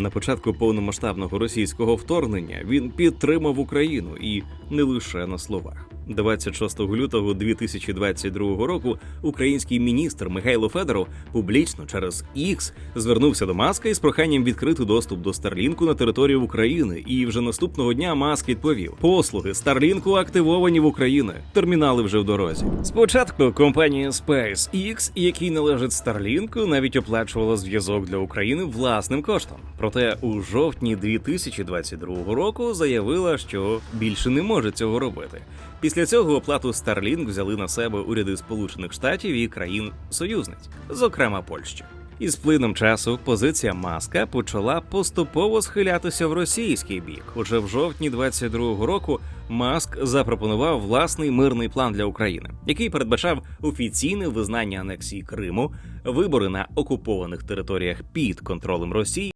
На початку повномасштабного російського вторгнення він підтримав Україну і не лише на словах. 26 лютого 2022 року український міністр Михайло Федоров публічно через X звернувся до Маска із проханням відкрити доступ до Старлінку на територію України. І вже наступного дня Маск відповів: послуги Старлінку активовані в Україні. Термінали вже в дорозі. Спочатку компанія SpaceX, якій належить Старлінку, навіть оплачувала зв'язок для України власним коштом. Проте у жовтні 2022 року заявила, що більше не може цього робити. Після цього оплату Starlink взяли на себе уряди Сполучених Штатів і країн союзниць, зокрема Польщі. Із плином часу позиція Маска почала поступово схилятися в російський бік. Уже в жовтні 22-го року Маск запропонував власний мирний план для України, який передбачав офіційне визнання анексії Криму, вибори на окупованих територіях під контролем Росії.